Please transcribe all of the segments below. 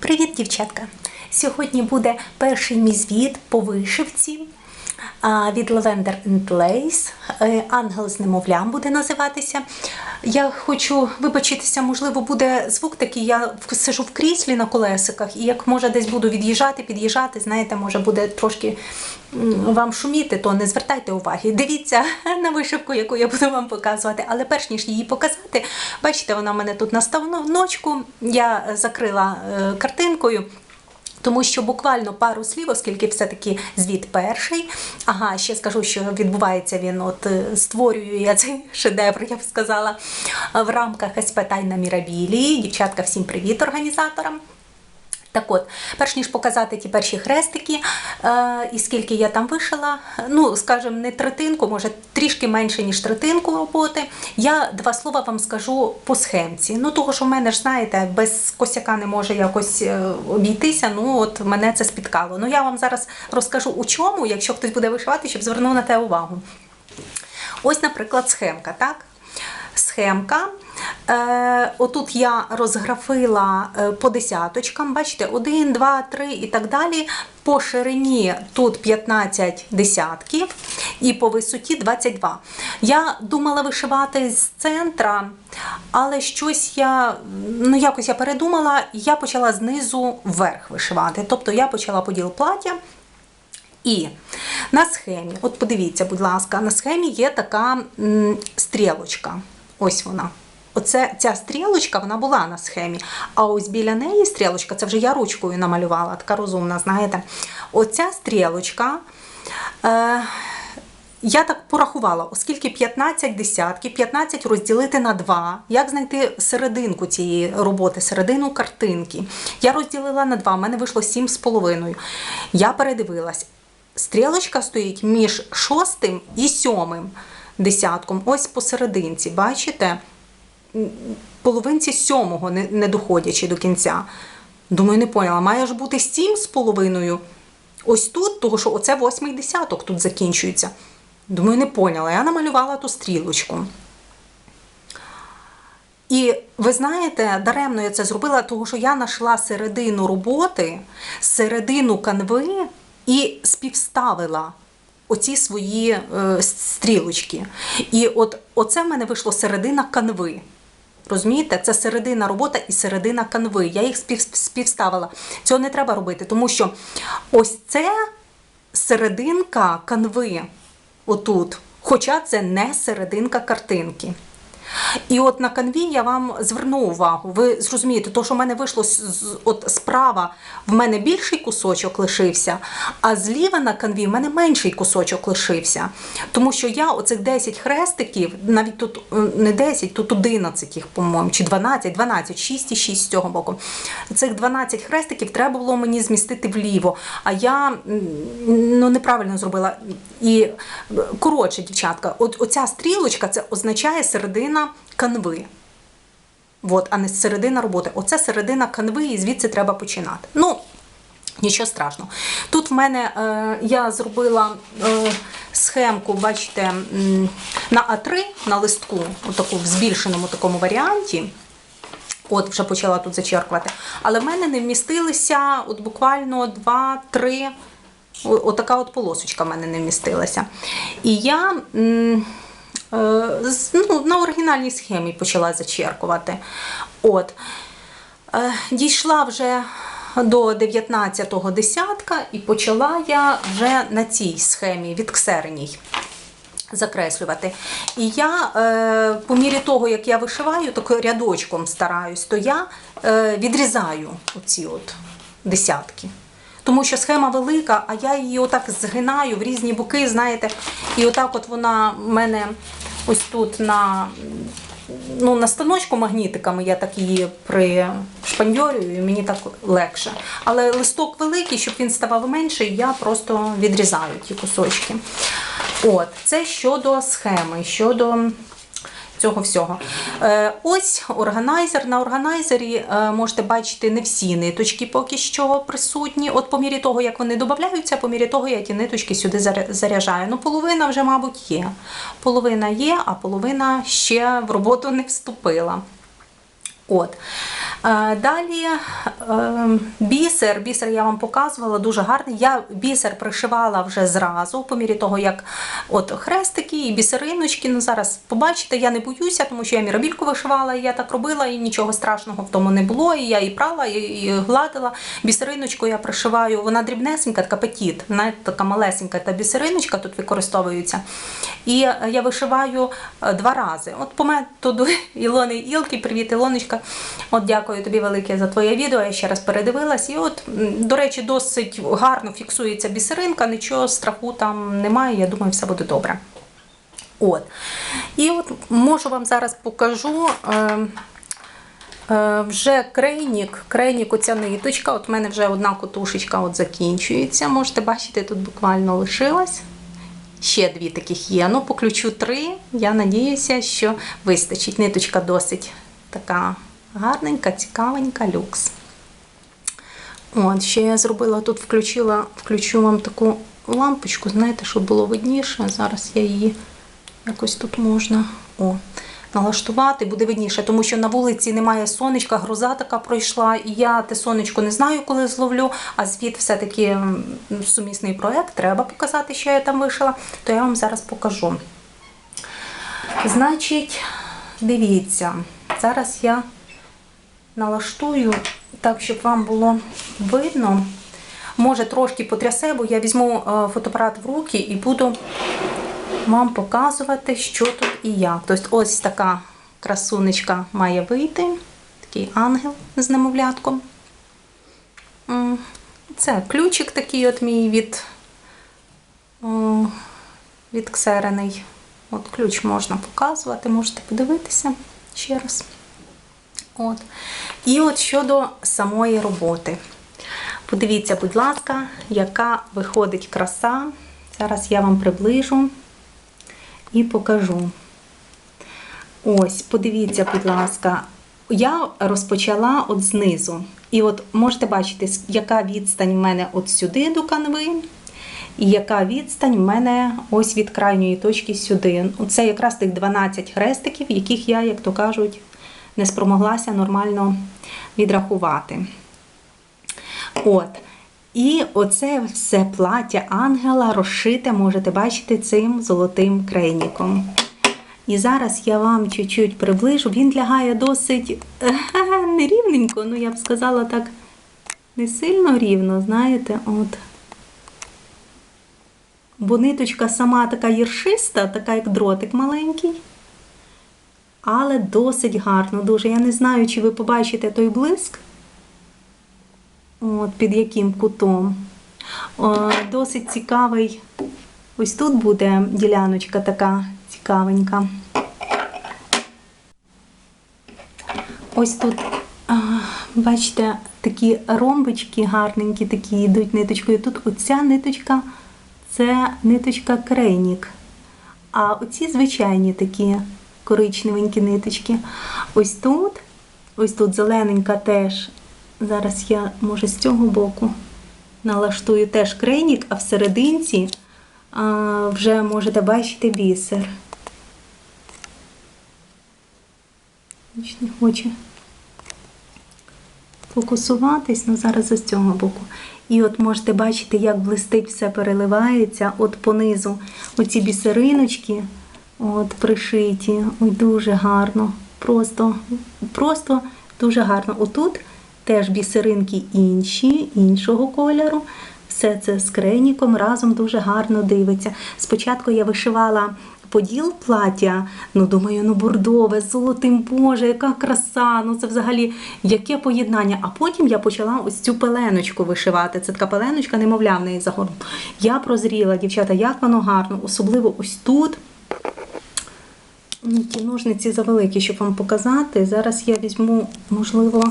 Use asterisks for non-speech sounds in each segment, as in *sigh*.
Привіт, дівчатка! Сьогодні буде перший мій звіт по вишивці від Lavender and Lace. Е, Ангел з немовлям буде називатися. Я хочу вибачитися, можливо, буде звук такий. Я сижу в кріслі на колесиках, і як може десь буду від'їжджати, під'їжджати, знаєте, може буде трошки вам шуміти, то не звертайте уваги. Дивіться *laughs* на вишивку, яку я буду вам показувати. Але перш ніж її показати, бачите, вона в мене тут на ставночку. Я закрила е, картинкою. Тому що буквально пару слів, оскільки все-таки звіт перший. Ага, ще скажу, що відбувається він, от е, створюю я цей *laughs* шедевр, я б сказала, в рамках СП Тайна Мірабілі. Дівчатка, всім привіт організаторам. Так от, перш ніж показати ті перші хрестики, е, і скільки я там вишила, ну, скажімо, не третинку, може трішки менше, ніж третинку роботи, я два слова вам скажу по схемці. Ну, того, що в мене ж, знаєте, без косяка не може якось е, обійтися, ну, от мене це спіткало. Ну, я вам зараз розкажу у чому, якщо хтось буде вишивати, щоб звернув на те увагу. Ось, наприклад, схемка, так? Схемка. Е, отут я розграфила е, по десяточкам, бачите, 1, 2, 3 і так далі. По ширині тут 15 десятків і по висоті 22. Я думала вишивати з центра, але щось я, ну якось я передумала, я почала знизу вверх вишивати. Тобто я почала поділ плаття. І на схемі, от подивіться, будь ласка, на схемі є така стрілочка. Ось вона. Оце ця стрілочка вона була на схемі. А ось біля неї стрілочка, це вже я ручкою намалювала, така розумна, знаєте. Оця стрілочка. Е, я так порахувала, оскільки 15 десятків, 15 розділити на 2, як знайти серединку цієї роботи, середину картинки. Я розділила на 2, в мене вийшло 7,5. Я передивилась. Стрілочка стоїть між шостим і сьомим десятком. Ось посерединці, бачите? Половинці сьомого, не, доходячи до кінця. Думаю, не поняла, має ж бути сім з половиною. Ось тут, того що оце восьмий десяток тут закінчується. Думаю, не поняла. Я намалювала ту стрілочку. І ви знаєте, даремно я це зробила, тому що я знайшла середину роботи, середину канви і співставила оці свої е, стрілочки. І от оце в мене вийшло середина канви. Розумієте, це середина робота і середина канви. Я їх спів, співставила. Цього не треба робити, тому що ось це серединка канви отут, хоча це не серединка картинки. І от на канві я вам зверну увагу. Ви зрозумієте, то, що в мене вийшло от справа, в мене більший кусочок лишився, а зліва на канві в мене менший кусочок лишився. Тому що я оцих 10 хрестиків, навіть тут е, не 10, тут 11 їх, по-моєму, чи 12, 12, 6 і 6 з цього боку. Цих 12 хрестиків треба було мені змістити вліво. А я ну, неправильно зробила. І е, коротше, дівчатка, от оця стрілочка це означає середина канви. От, а не середина роботи. Оце середина канви, і звідси треба починати. Ну, нічого страшного. Тут в мене е, я зробила е, схемку, бачите, на А3 на листку, отаку в збільшеному такому варіанті. От вже почала тут зачеркувати. Але в мене не вмістилися от буквально 2-3. Отака от полосочка в мене не вмістилася. І я м, ну, на оригінальній схемі почала зачеркувати. От. Е, Дійшла вже до 19-го десятка і почала я вже на цій схемі відксереній закреслювати. І я е, по мірі того, як я вишиваю, так рядочком стараюсь, то я е, відрізаю оці от десятки. Тому що схема велика, а я її отак згинаю в різні боки, знаєте, і отак от вона в мене ось тут на, ну, на станочку магнітиками я так її пришпандьорюю, і мені так легше. Але листок великий, щоб він ставав менший, я просто відрізаю ті кусочки. От, це щодо схеми, щодо цього всього. Е, ось органайзер. На органайзері е, можете бачити не всі ниточки поки що присутні. От по мірі того, як вони додаються, по мірі того, я ті ниточки сюди заряджаю. Ну, половина вже, мабуть, є. Половина є, а половина ще в роботу не вступила. От. Е, Далі е, бісер. Бісер я вам показувала, дуже гарний. Я бісер пришивала вже зразу, по мірі того, як от хрестики і бісериночки. Ну, зараз побачите, я не боюся, тому що я мірабільку вишивала, і я так робила, і нічого страшного в тому не було. І я і прала, і, гладила. Бісериночку я пришиваю, вона дрібнесенька, така петіт, знаєте, така малесенька та бісериночка тут використовується. І е, я вишиваю е, два рази. От по методу *laughs* Ілони Ілки, привіт, Ілоночка. От дякую тобі велике за твоє відео. Я ще раз передивилась. І от, до речі, досить гарно фіксується бісеринка, нічого страху там немає. Я думаю, все буде добре. От. І от можу вам зараз покажу. Е, Е, Вже крейнік, крейнік, оця ниточка. От в мене вже одна котушечка от закінчується. Можете бачити, тут буквально лишилась. Ще дві таких є. Ну, по ключу три. Я надіюся, що вистачить. Ниточка досить така гарненька, цікавенька, люкс. От, ще я зробила тут, включила, включу вам таку лампочку, знаєте, щоб було видніше. Зараз я її якось тут можна. О, налаштувати, буде видніше, тому що на вулиці немає сонечка, гроза така пройшла, і я те сонечко не знаю, коли зловлю, а звіт все-таки сумісний проект, треба показати, що я там вишила, то я вам зараз покажу. Значить, дивіться, зараз я налаштую так, щоб вам було видно. Може трошки потрясе, бо я візьму е, фотоапарат в руки і буду вам показувати, що тут і як. Тобто ось така красунечка має вийти. Такий ангел з немовлятком. Це ключик такий от мій від, о, відксерений. От ключ можна показувати, можете подивитися ще раз. От. І от щодо самої роботи. Подивіться, будь ласка, яка виходить краса. Зараз я вам приближу і покажу. Ось, подивіться, будь ласка, я розпочала от знизу. І от можете бачити, яка відстань в мене от сюди до канви, і яка відстань в мене ось від крайньої точки сюди. Оце якраз тих 12 хрестиків, яких я, як то кажуть, не спромоглася нормально відрахувати. От. І оце все плаття ангела розшите, можете бачити, цим золотим крейніком. І зараз я вам чуть-чуть приближу. Він лягає досить нерівненько, ну я б сказала так, не сильно рівно, знаєте, от. Бо ниточка сама така єршиста, така як дротик маленький. Але досить гарно, дуже. Я не знаю, чи ви побачите той блиск. От, під яким кутом. О, досить цікавий. Ось тут буде діляночка така цікавенька. Ось тут, бачите, такі ромбочки гарненькі, такі йдуть ниточкою. Тут оця ниточка це ниточка крейнік. А оці звичайні такі коричневенькі ниточки. Ось тут, ось тут зелененька теж. Зараз я, може, з цього боку налаштую теж крейнік, а всерединці а, вже можете бачити бісер. Не хоче фокусуватись, ну зараз з цього боку. І от можете бачити, як блистить все переливається от понизу. Оці бісериночки от пришиті. Ой, дуже гарно. Просто, просто дуже гарно. Отут теж бісеринки інші, іншого кольору. Все це з креніком разом дуже гарно дивиться. Спочатку я вишивала поділ плаття, ну думаю, ну бордове, золотим Боже, яка краса, ну це взагалі яке поєднання. А потім я почала ось цю пеленочку вишивати. Це така пеленочка, немовля в неї загорну. Я прозріла, дівчата, як воно гарно, особливо ось тут. Ні, Ті ножниці завеликі, щоб вам показати. Зараз я візьму, можливо,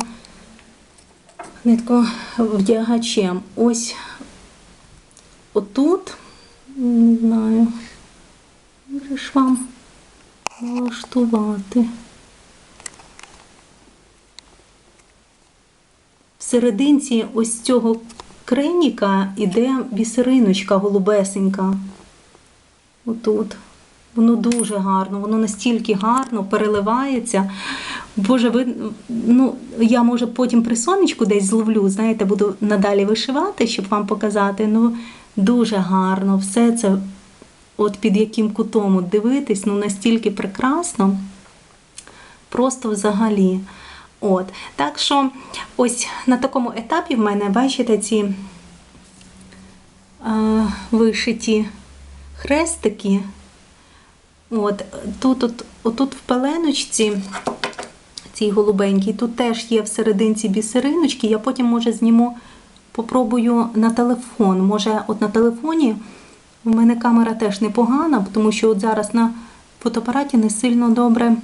нитку вдягачем. Ось отут, не знаю, може ж вам налаштувати. В ось цього криніка іде бісериночка голубесенька. Отут. Воно дуже гарно, воно настільки гарно переливається. Боже, ви ну я може потім при сонечку десь зловлю, знаєте, буду надалі вишивати, щоб вам показати. Ну дуже гарно, все це, от під яким кутом дивитись, ну настільки прекрасно. Просто взагалі. От. Так що, ось на такому етапі в мене, бачите, ці е, вишиті хрестики. От, тут, от, отут в пеленочці, цій голубенькій, тут теж є всерединці бісериночки. Я потім, може, зніму, попробую на телефон. Може, от на телефоні у мене камера теж непогана, тому що от зараз на фотоапараті не сильно добре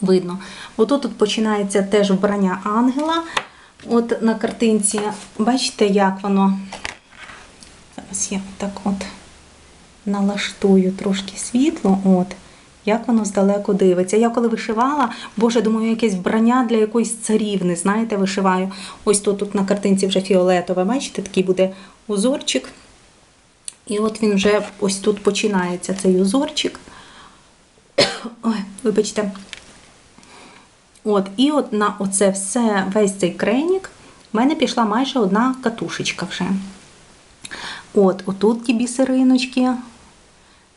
видно. Отут тут починається теж вбрання ангела. От на картинці, бачите, як воно. Зараз я так от налаштую трошки світло, от, як воно здалеку дивиться. Я коли вишивала, боже, думаю, якесь вбрання для якоїсь царівни, знаєте, вишиваю. Ось тут, тут на картинці вже фіолетове, бачите, такий буде узорчик. І от він вже ось тут починається цей узорчик. *coughs* Ой, вибачте. От, і от на оце все, весь цей кренік, в мене пішла майже одна катушечка вже. От, отут ті бісериночки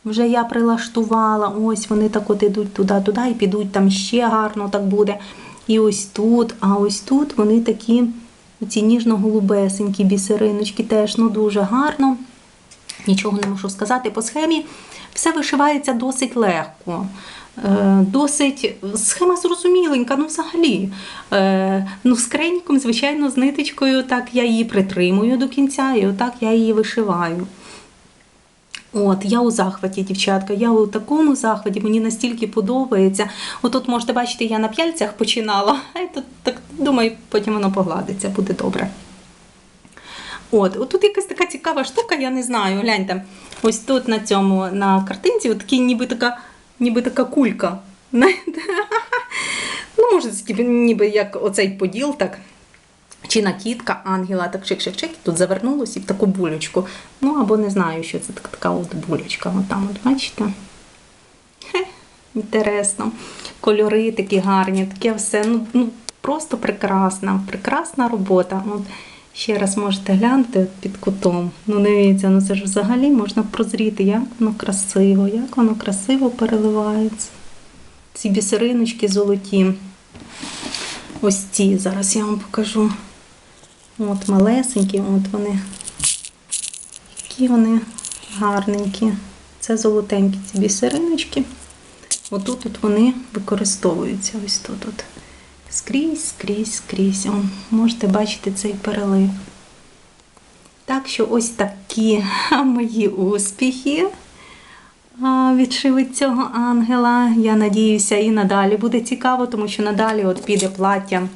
вже я прилаштувала. Ось вони так от ідуть туди-туди і підуть там ще гарно так буде. І ось тут, а ось тут вони такі ці ніжно-голубесенькі бісериночки теж ну дуже гарно. Нічого не можу сказати по схемі. Все вишивається досить легко. Е, Досить схема зрозуміленька, ну взагалі. Е, Ну, з креніком, звичайно, з ниточкою, так я її притримую до кінця, і отак я її вишиваю. От, я у захваті, дівчатка, я у такому захваті, мені настільки подобається. От тут можете бачити, я на п'яльцях починала, а я тут так думаю, потім воно погладиться, буде добре. От, от тут якась така цікава штука, я не знаю. Гляньте, ось тут на цьому на картинці, от ніби така, ніби така кулька. *laughs* Ну, може, типу, ніби як оцей поділ, так. Чи накидка ангела, так шик-шик-шик, тут завернулося і в таку булючку. Ну, або не знаю, що це така, от булючка. От там, от бачите? Хе, інтересно. Кольори такі гарні, таке все. Ну, ну просто прекрасна, прекрасна робота. От, ще раз можете глянути під кутом. Ну, дивіться, ну це ж взагалі можна прозріти, як воно красиво, як воно красиво переливається. Ці бісериночки золоті. Ось ці зараз я вам покажу. От малесенькі, от вони. Які вони гарненькі. Це золотенькі ці бісериночки. Отут от вони використовуються. Ось тут. от. Скрізь, скрізь, скрізь. О, можете бачити цей перелив. Так що ось такі *laughs* мої успіхи відшиви цього ангела. Я надіюся, і надалі буде цікаво, тому що надалі от піде плаття.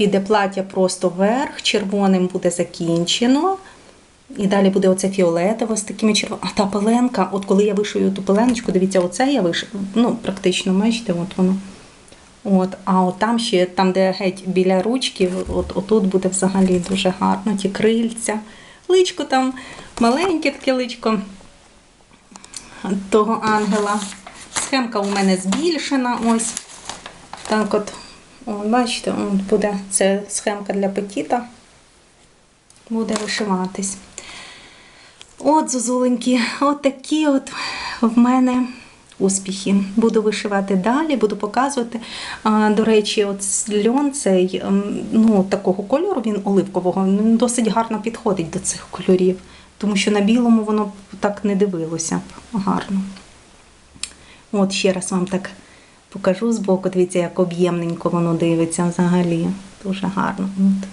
Піде плаття просто вверх, червоним буде закінчено. І далі буде оце фіолетово з такими червоними. А та пеленка, от коли я вишию ту пеленочку, дивіться, оце я вишию. Ну, практично, бачите, от воно. От, а от там ще, там, де геть біля ручки, от, отут буде взагалі дуже гарно. Ті крильця. Личко там маленьке таке личко того ангела. Схемка у мене збільшена. Ось. Так от. Бачите, буде це схемка для петіта. Буде вишиватись. От, зозуленькі, от такі от в мене успіхи. Буду вишивати далі, буду показувати. До речі, от льон цей ну, такого кольору, він оливкового, досить гарно підходить до цих кольорів, тому що на білому воно так не дивилося гарно. От ще раз вам так покажу збоку, дивіться, як об'ємненько воно дивиться взагалі. Дуже гарно. От.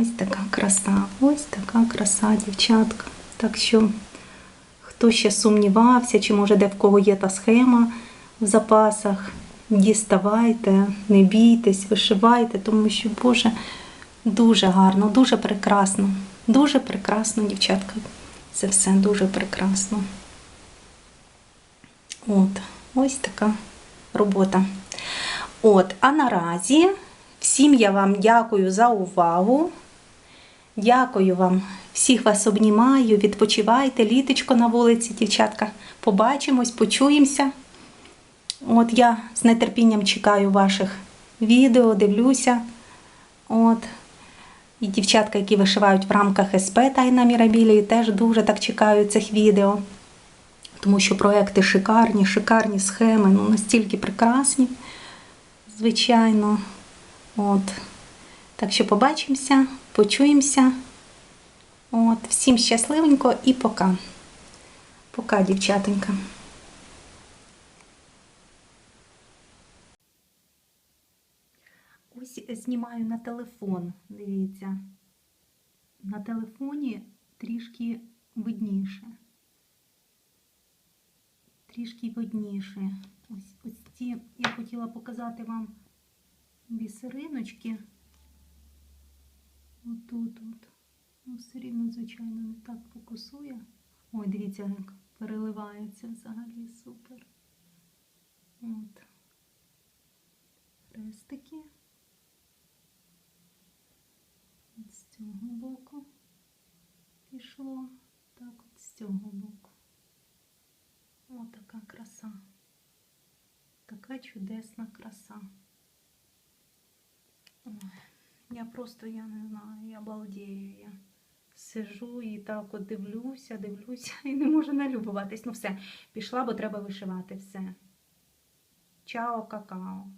Ось така краса, ось така краса, дівчатка. Так що, хто ще сумнівався, чи може де в кого є та схема в запасах, діставайте, не бійтесь, вишивайте, тому що, Боже, дуже гарно, дуже прекрасно. Дуже прекрасно, дівчатка. Це все дуже прекрасно. От, ось така робота. От, а наразі всім я вам дякую за увагу. Дякую вам, всіх вас обнімаю, відпочивайте, літочко на вулиці, дівчатка. Побачимось, почуємося. От я з нетерпінням чекаю ваших відео, дивлюся. От. І дівчатка, які вишивають в рамках СП Тайна Мірабілії, теж дуже так чекають цих відео. Тому що проекти шикарні, шикарні схеми, ну настільки прекрасні, звичайно. От. Так що побачимося, почуємося. От. Всім щасливенько і пока. Пока, дівчатонька. Ось знімаю на телефон, дивіться. На телефоні трішки видніше. Трішки видніше. Ось, ось ці я хотіла показати вам бісериночки. Отут от. Ну, все рівно, звичайно, не так фокусує. Ой, дивіться, як переливається взагалі супер. От. Хрестики. З цього боку пішло. Так, от з цього боку. О, така краса. Така чудесна краса. Ой, я просто, я не знаю, я балдею. Я сижу і так от дивлюся, дивлюся *laughs* і не можу налюбуватись. Ну все, пішла, бо треба вишивати все. Чао, какао.